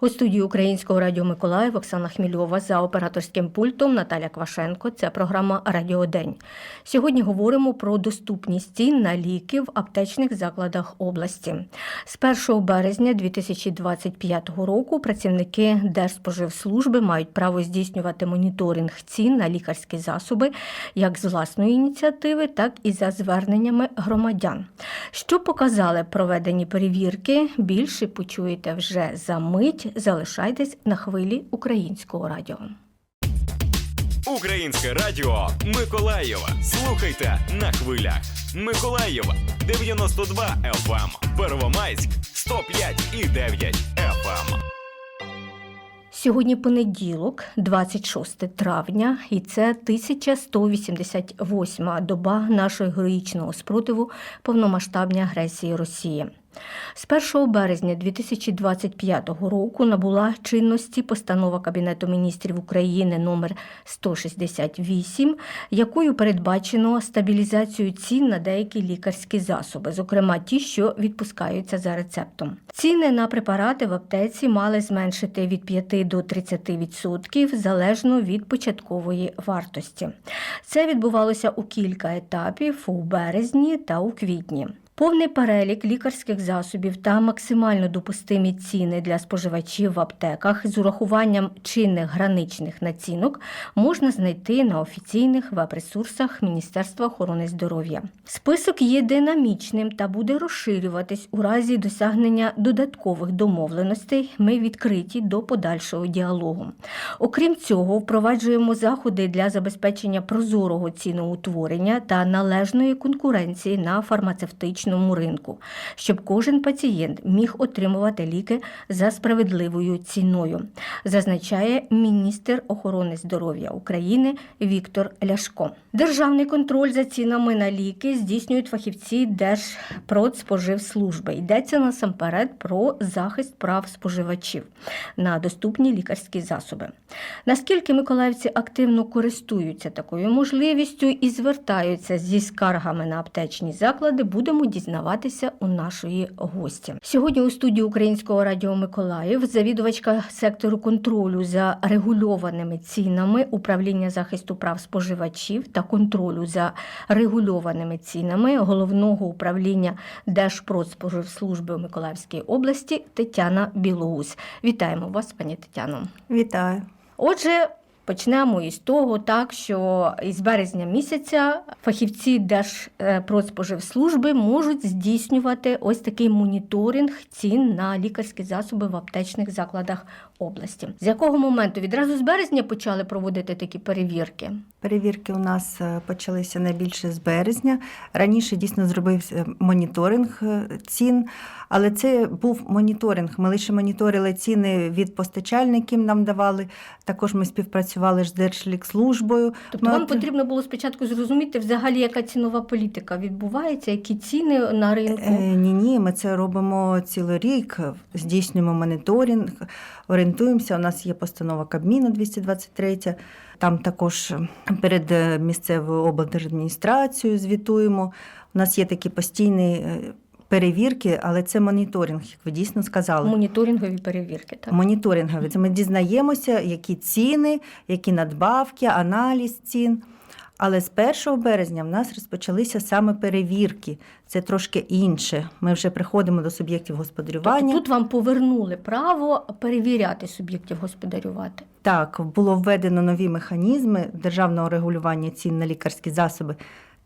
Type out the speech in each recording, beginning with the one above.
У студії Українського радіо Миколаїв Оксана Хмільова за операторським пультом Наталя Квашенко. Це програма Радіодень. Сьогодні говоримо про доступність цін на ліки в аптечних закладах області. З 1 березня 2025 року працівники Держспоживслужби мають право здійснювати моніторинг цін на лікарські засоби як з власної ініціативи, так і за зверненнями громадян. Що показали проведені перевірки? Більше почуєте вже за мить. Залишайтесь на хвилі українського радіо. Українське радіо Миколаєва. Слухайте на хвилях. Миколаєва 92 FM. Первомайськ 105 і 9 FM. Сьогодні понеділок, 26 травня, і це 1188 доба нашого героїчного спротиву повномасштабній агресії Росії. З 1 березня 2025 року набула чинності постанова Кабінету міністрів України номер 168, якою передбачено стабілізацію цін на деякі лікарські засоби, зокрема ті, що відпускаються за рецептом. Ціни на препарати в аптеці мали зменшити від 5 до 30% залежно від початкової вартості. Це відбувалося у кілька етапів у березні та у квітні. Повний перелік лікарських засобів та максимально допустимі ціни для споживачів в аптеках з урахуванням чинних граничних націнок можна знайти на офіційних веб-ресурсах Міністерства охорони здоров'я. Список є динамічним та буде розширюватись у разі досягнення додаткових домовленостей. Ми відкриті до подальшого діалогу. Окрім цього, впроваджуємо заходи для забезпечення прозорого ціноутворення та належної конкуренції на фармацевтичному ринку, щоб кожен пацієнт міг отримувати ліки за справедливою ціною, зазначає міністр охорони здоров'я України Віктор Ляшко. Державний контроль за цінами на ліки здійснюють фахівці Держпродспоживслужби. Йдеться насамперед про захист прав споживачів на доступні лікарські засоби. Наскільки миколаївці активно користуються такою можливістю і звертаються зі скаргами на аптечні заклади, будемо дізнаватися у нашої гості. Сьогодні у студії Українського радіо Миколаїв завідувачка сектору контролю за регульованими цінами управління захисту прав споживачів та контролю за регульованими цінами головного управління Держпродспоживслужби у Миколаївській області Тетяна Білоус. Вітаємо вас, пані Тетяно. Вітаю. Отже, почнемо із того, так що із березня місяця фахівці Держпродспоживслужби можуть здійснювати ось такий моніторинг цін на лікарські засоби в аптечних закладах області. З якого моменту відразу з березня почали проводити такі перевірки? Перевірки у нас е, почалися найбільше з березня. Раніше дійсно зробився моніторинг е, цін, але це був моніторинг. Ми лише моніторили ціни від постачальників, нам давали. Також ми співпрацювали з Держлікслужбою. Тобто Ми вам потрібно було спочатку зрозуміти взагалі, яка цінова політика відбувається, які ціни на ринку. Е, Ні, ні, ми це робимо цілий рік, здійснюємо моніторинг, орієнтуємося. У нас є постанова Кабміну 223. Там також перед е, місцевою облдержадміністрацією звітуємо. У нас є такі постійні е, перевірки, але це моніторинг, як ви дійсно сказали. Моніторингові перевірки. Так? Моніторингові. Це ми дізнаємося, які ціни, які надбавки, аналіз цін. Але з 1 березня в нас розпочалися саме перевірки. Це трошки інше. Ми вже приходимо до суб'єктів господарювання. Тобто тут вам повернули право перевіряти суб'єктів господарювати. Так, було введено нові механізми державного регулювання цін на лікарські засоби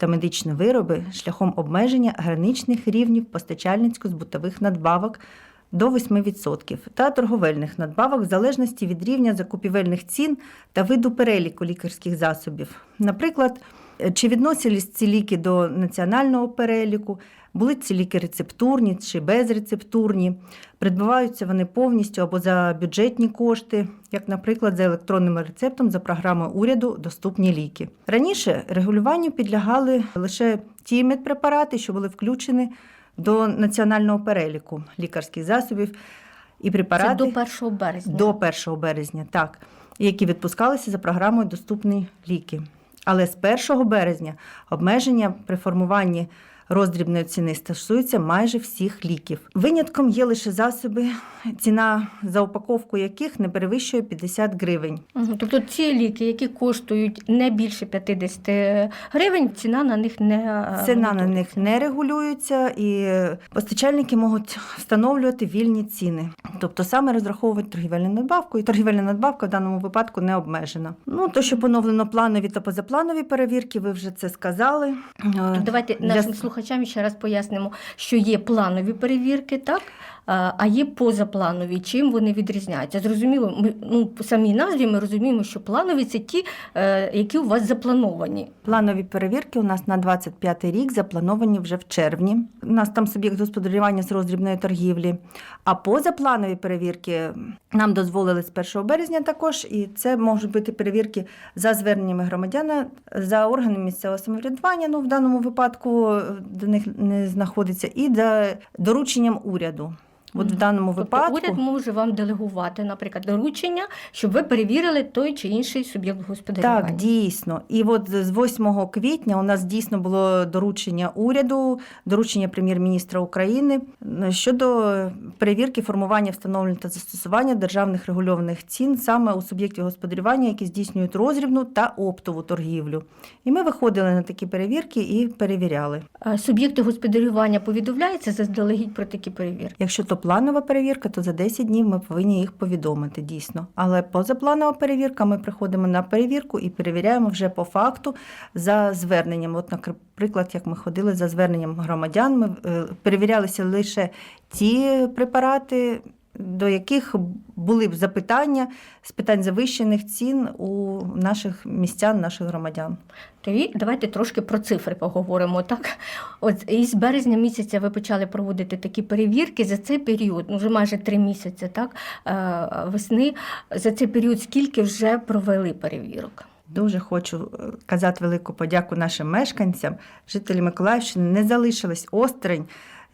та медичні вироби шляхом обмеження граничних рівнів постачальницько-збутових надбавок до 8% та торговельних надбавок в залежності від рівня закупівельних цін та виду переліку лікарських засобів. Наприклад, чи відносились ці ліки до національного переліку, були ці ліки рецептурні чи безрецептурні, придбаваються вони повністю або за бюджетні кошти, як, наприклад, за електронним рецептом за програмою уряду Доступні ліки. Раніше регулюванню підлягали лише ті медпрепарати, що були включені до національного переліку лікарських засобів і Це до 1 березня. до 1 березня, так, які відпускалися за програмою Доступні ліки. Але з 1 березня обмеження при формуванні роздрібної ціни стосується майже всіх ліків. Винятком є лише засоби, ціна за упаковку яких не перевищує 50 гривень. Тобто ці ліки, які коштують не більше 50 гривень, ціна на них не е, Ціна на них не регулюється, і постачальники можуть встановлювати вільні ціни. Тобто саме розраховують торгівельну надбавку, і торгівельна надбавка в даному випадку не обмежена. Ну то, що поновлено планові та позапланові перевірки, ви вже це сказали. Е, То давайте для- нашим слухачам ще раз пояснимо, що є планові перевірки, так? А є позапланові. Чим вони відрізняються? Зрозуміло, ми ну по самій назві ми розуміємо, що планові це ті, е, які у вас заплановані. Планові перевірки у нас на 25 рік заплановані вже в червні. У нас там суб'єкт господарювання з роздрібної торгівлі. А позапланові перевірки нам дозволили з 1 березня також, і це можуть бути перевірки за зверненнями громадяна, за органами місцевого самоврядування. Ну в даному випадку до них не знаходиться, і за дорученням уряду. От в даному Тобто випадку уряд може вам делегувати, наприклад, доручення, щоб ви перевірили той чи інший суб'єкт господарювання. Так, дійсно. І от з 8 квітня у нас дійсно було доручення уряду, доручення прем'єр-міністра України щодо перевірки формування, встановлення та застосування державних регульованих цін саме у суб'єктів господарювання, які здійснюють розрібну та оптову торгівлю. І ми виходили на такі перевірки і перевіряли. А Суб'єкти господарювання повідомляються заздалегідь про такі перевірки. Якщо то планова перевірка, то за 10 днів ми повинні їх повідомити дійсно. Але позапланова перевірка, ми приходимо на перевірку і перевіряємо вже по факту за зверненням. От, наприклад, як ми ходили за зверненням громадян, ми е, перевірялися лише ті препарати. До яких були б запитання з питань завищених цін у наших містян, наших громадян? Тоді давайте трошки про цифри поговоримо. Так, от із березня місяця ви почали проводити такі перевірки за цей період, ну вже майже три місяці, так е, весни. За цей період скільки вже провели перевірок? Дуже хочу е, казати велику подяку нашим мешканцям. Жителі Миколаївщини не залишились осторонь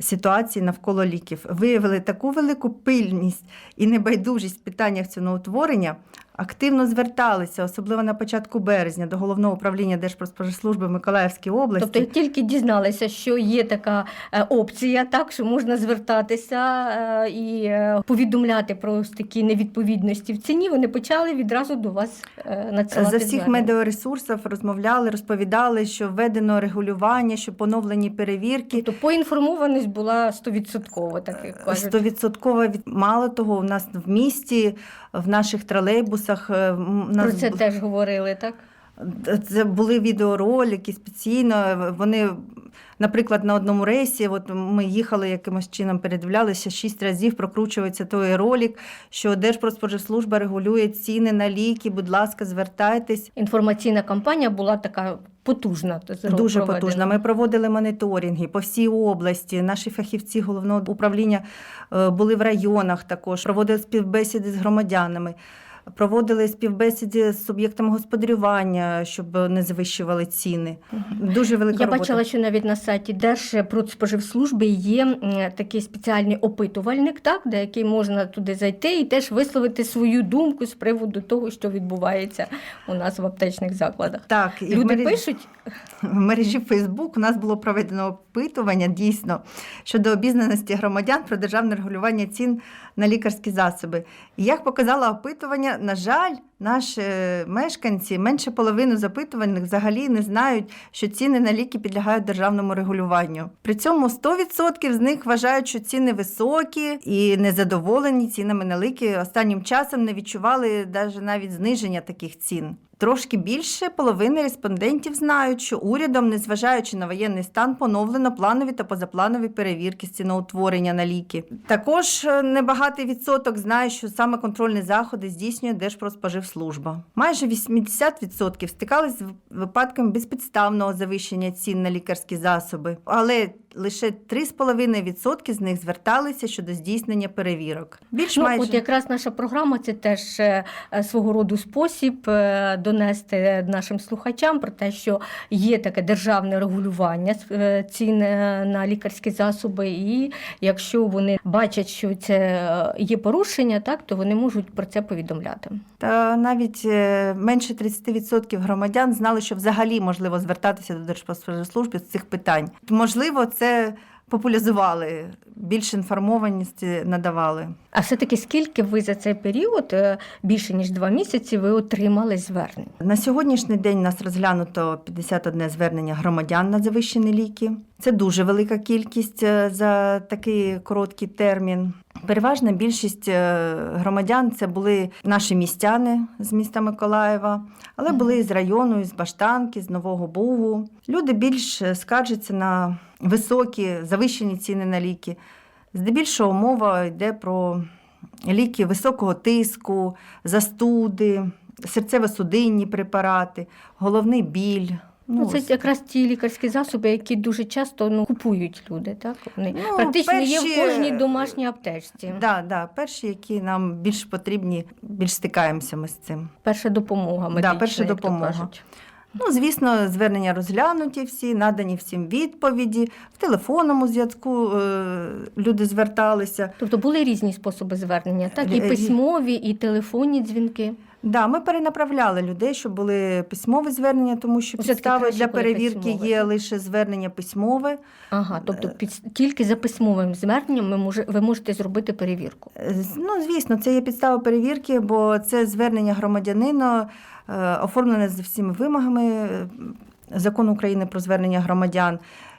ситуації навколо ліків. Виявили таку велику пильність і небайдужість в питаннях ціноутворення. Активно зверталися, особливо на початку березня, до головного управління Держпродспоживслужби в Миколаївській області. Тобто, тільки дізналися, що є така е, опція, так що можна звертатися е, і е, повідомляти про такі невідповідності в ціні, вони почали відразу до вас надсилати За всіх медіаресурсів розмовляли, розповідали, що введено регулювання, що поновлені перевірки. Тобто поінформованість була стовідсоткова, так як кажуть. Стовідсотково від мало того, у нас в місті, в наших тролейбусах е, м, Про це теж говорили, так? це були відеоролики спеційно. Вони, наприклад, на одному рейсі, от ми їхали якимось чином, передивлялися шість разів, прокручується той ролик, що Держпродспоживслужба регулює ціни на ліки. Будь ласка, звертайтесь. Інформаційна кампанія була така потужна. Дуже проведена. потужно. Ми проводили моніторинги по всій області. Наші фахівці головного управління е, були в районах також, проводили співбесіди з громадянами. Проводили співбесіди з суб'єктами господарювання, щоб не завищували ціни. Дуже велика Я робота. бачила, що навіть на сайті Держпродспоживслужби є такий спеціальний опитувальник, так, де який можна туди зайти і теж висловити свою думку з приводу того, що відбувається у нас в аптечних закладах. Так, і в Люди мережі, пишуть, в мережі Фейсбук у нас було проведено опитування дійсно щодо обізнаності громадян про державне регулювання цін на лікарські засоби. І як показало опитування, на жаль, наші мешканці менше половини запитуваних взагалі не знають, що ціни на ліки підлягають державному регулюванню. При цьому 100% з них вважають, що ціни високі і незадоволені цінами на ліки. Останнім часом не відчували навіть зниження таких цін. Трошки більше половини респондентів знають, що урядом, незважаючи на воєнний стан, поновлено планові та позапланові перевірки з ціноутворення на ліки. Також е, небагатий відсоток знає, що саме контрольні заходи здійснює Держпродспоживслужба. Майже 80% стикались з випадками безпідставного завищення цін на лікарські засоби. Але лише 3,5% з них зверталися щодо здійснення перевірок. Більш Ну, майже от якраз наша програма це теж е, е, свого роду спосіб е, донести нашим слухачам про те, що є таке державне регулювання цін на лікарські засоби, і якщо вони бачать, що це є порушення, так то вони можуть про це повідомляти. Та навіть менше 30% громадян знали, що взагалі можливо звертатися до Держпродспоживслужби з цих питань. Можливо, це популяризували, більше інформованості надавали. А все-таки скільки ви за цей період, е, більше ніж два місяці, ви отримали звернень? На сьогоднішній день у нас розглянуто 51 звернення громадян на завищені ліки. Це дуже велика кількість е, за такий короткий термін. Переважна більшість е, громадян це були наші містяни з міста Миколаєва, але були і з району, і з Баштанки, з Нового Бугу. Люди більш скаржаться на високі завищені ціни на ліки. Здебільшого мова йде про ліки високого тиску, застуди, серцево-судинні препарати, головний біль. Ну, це ось. якраз ті лікарські засоби, які дуже часто ну, купують люди. Так? Вони Ну, практично є в кожній домашній аптечці. Да, да, перші, які нам більш потрібні, більш стикаємося ми з цим. Перша допомога медична, перша як то кажуть. Ну, звісно, звернення розглянуті всі, надані всім відповіді. В телефонному зв'язку е, люди зверталися. Тобто були різні способи звернення, так? І Е, письмові, і телефонні дзвінки. Да, ми перенаправляли людей, щоб були письмові звернення, тому що Все-таки підстави краще, для коли перевірки письмове, є так? лише звернення письмове. Ага, тобто під, тільки за письмовим зверненням ми може, ви можете зробити перевірку. Е, з- Ну, звісно, це є підстава перевірки, бо це звернення громадянина, е, оформлене з всіма вимогами е, закону України про звернення громадян.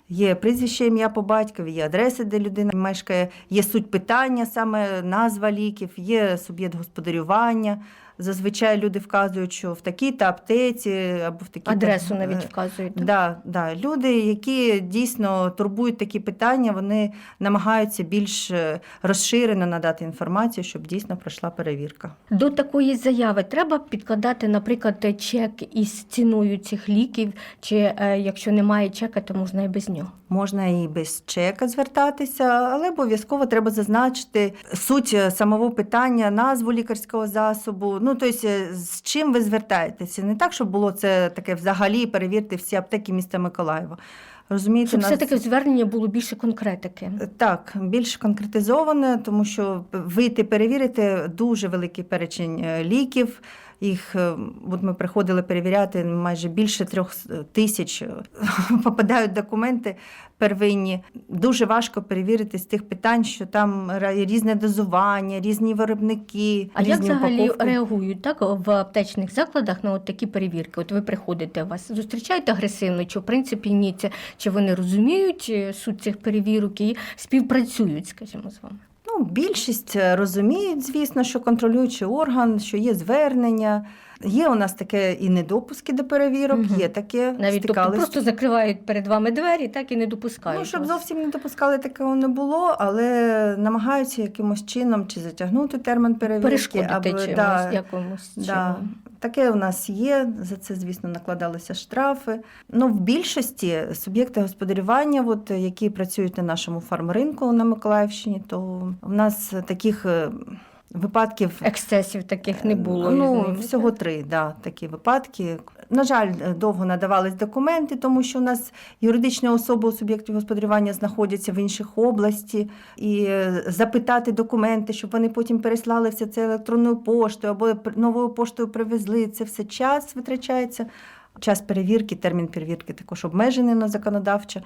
Є прізвище, ім'я по батькові, є адреси, де людина мешкає, є суть питання, саме назва ліків, є суб'єкт господарювання. Зазвичай люди вказують, що в такій-то аптеці або в такій Адресу навіть вказуєте. Да, да. Люди, які дійсно турбують такі питання, вони намагаються більш е, розширено надати інформацію, щоб дійсно пройшла перевірка. До такої заяви треба підкладати, наприклад, чек із ціною цих ліків, чи е, якщо немає чека, то можна і без нього. Можна і без чека звертатися, але обов'язково треба зазначити суть е, самого питання, назву лікарського засобу. Ну, тобто, е, з чим ви звертаєтеся? Не так, щоб було це таке взагалі перевірте всі аптеки міста Миколаєва. Розумієте, Щоб нас- все-таки звернення було більше конкретики. Так, більш конкретизоване, тому що вийти перевірити дуже великий перечень е, ліків. Їх е, от ми приходили перевіряти майже більше трьох тисяч е, попадають документи первинні. Дуже важко перевірити з тих питань, що там різне дозування, різні виробники, А різні як взагалі упаковки. реагують так в аптечних закладах на от такі перевірки? От ви приходите, вас зустрічають агресивно, чи в принципі ні, це чи вони розуміють е, суть цих перевірок і співпрацюють, скажімо, з вами? Ну, більшість е, розуміють, звісно, що контролюючий орган, що є звернення. Є у нас таке і недопуски до перевірок, Мгм. є таке. Навіть тобто просто закривають перед вами двері, так і не допускають. Ну, щоб вас. зовсім не допускали, такого не було, але намагаються якимось чином чи затягнути термін перевірки. перешкодити або, чимось, да, якомусь да. Таке у нас є, за це, звісно, накладалися штрафи. Ну, в більшості суб'єкти господарювання, от, які працюють на нашому фармринку на Миколаївщині, то в нас таких е, випадків Ексцесів таких не було. Ну, всього три да, такі випадки. На жаль, довго надавались документи, тому що у нас юридичні особи у суб'єктів господарювання знаходяться в інших області, і е, запитати документи, щоб вони потім переслали все це електронною поштою або новою поштою привезли. Це все час витрачається. Час перевірки, термін перевірки також обмежений на законодавчо.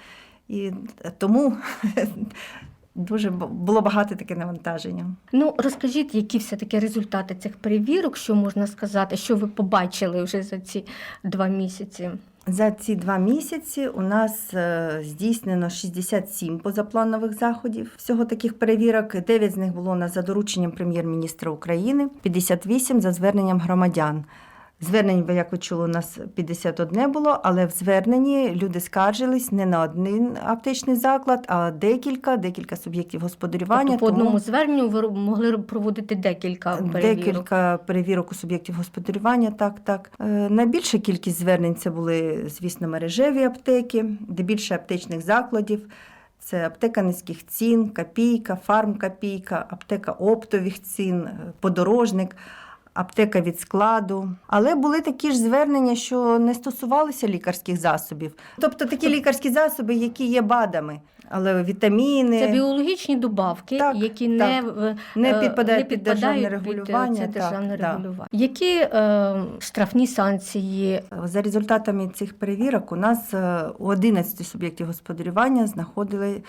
І тому дуже було багато таке навантаження. Ну розкажіть, які все таки результати цих перевірок, що можна сказати, що ви побачили вже за ці два місяці? За ці два місяці у нас е, здійснено 67 позапланових заходів. Всього таких перевірок 9 з них було у нас за дорученням прем'єр-міністра України, 58 за зверненням громадян. Звернень, ви як ви чули, у нас 51 було, але в зверненні люди скаржились не на один аптечний заклад, а декілька, декілька суб'єктів господарювання. Тобто по тому- одному зверненню ви могли проводити декілька перевірок. Декілька перевірок у суб'єктів господарювання, так, так. Е, Найбільша кількість звернень це були, звісно, мережеві аптеки, де більше аптечних закладів. Це аптека низьких цін, копійка, фармкопійка, аптека оптових цін, е, подорожник, аптека від складу. Але були такі ж звернення, що не стосувалися лікарських засобів. Тобто такі лікарські засоби, які є БАДами, але вітаміни. Це біологічні добавки, Так, які не, так. в- Не е, підпадають під державне під, регулювання, Це державне да. регулювання. Які е, штрафні санкції За результатами цих перевірок у нас е, у 11 суб'єктів господарювання знаходили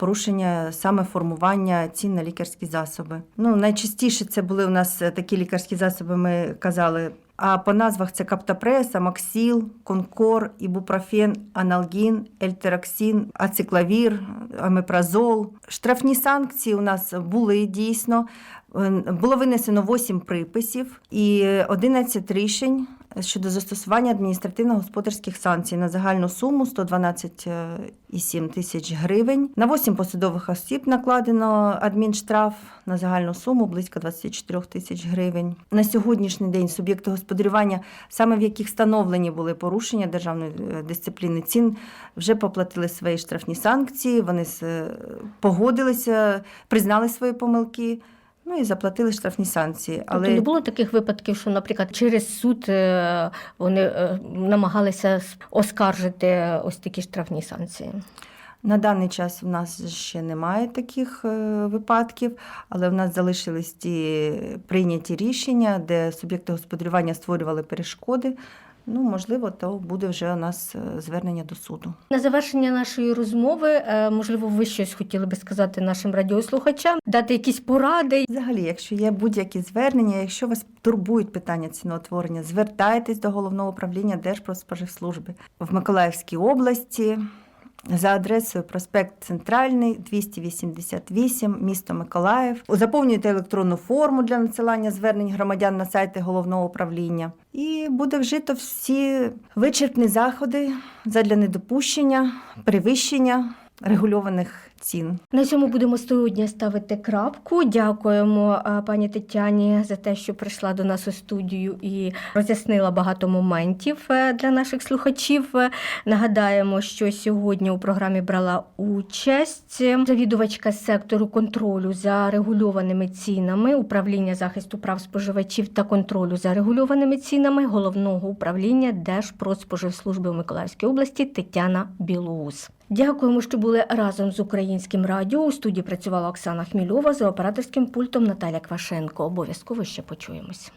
порушення саме формування цін на лікарські засоби. Ну, найчастіше це були у нас е, такі лікарські засоби, ми казали. А по назвах це Каптапрес, Амаксіл, Конкор, Ібупрофен, Аналгін, Ельтероксин, Ациклавір, Амепразол. Штрафні санкції у нас були дійсно. Е, Було винесено 8 приписів і 11 рішень щодо застосування адміністративно-господарських санкцій на загальну суму 112,7 тисяч гривень. На 8 посадових осіб накладено адмінштраф на загальну суму близько 24 тисяч гривень. На сьогоднішній день суб'єкти господарювання, саме в яких встановлені були порушення державної е, дисципліни цін, вже поплатили свої штрафні санкції. Вони е, погодилися, признали свої помилки. Ну і заплатили штрафні санкції. Тобто не було таких випадків, що, наприклад, через суд е, вони е, намагалися оскаржити ось такі штрафні санкції. На даний час в нас ще немає таких е, випадків, але в нас залишились ті прийняті рішення, де суб'єкти господарювання створювали перешкоди. Ну, можливо, то буде вже у нас е, звернення до суду. На завершення нашої розмови, е, можливо, ви щось хотіли би сказати нашим радіослухачам, дати якісь поради. Взагалі, якщо є будь-які звернення, якщо вас турбують питання ціноутворення, звертайтесь до головного управління Держпродспоживслужби в Миколаївській області. За адресою проспект Центральний, 288, місто Миколаїв. Заповнюйте електронну форму для надсилання звернень громадян на сайти головного управління. І буде вжито всі вичерпні заходи задля недопущення, перевищення регульованих цін. На цьому будемо сьогодні ставити крапку. Дякуємо е, пані Тетяні за те, що прийшла до нас у студію і роз'яснила багато моментів е, для наших слухачів. Нагадаємо, що сьогодні у програмі брала участь завідувачка сектору контролю за регульованими цінами, управління захисту прав споживачів та контролю за регульованими цінами головного управління Держпродспоживслужби в Миколаївській області Тетяна Білоус. Дякуємо, що були разом з українським радіо. У студії працювала Оксана Хмільова за операторським пультом Наталя Квашенко. Обов'язково ще почуємось.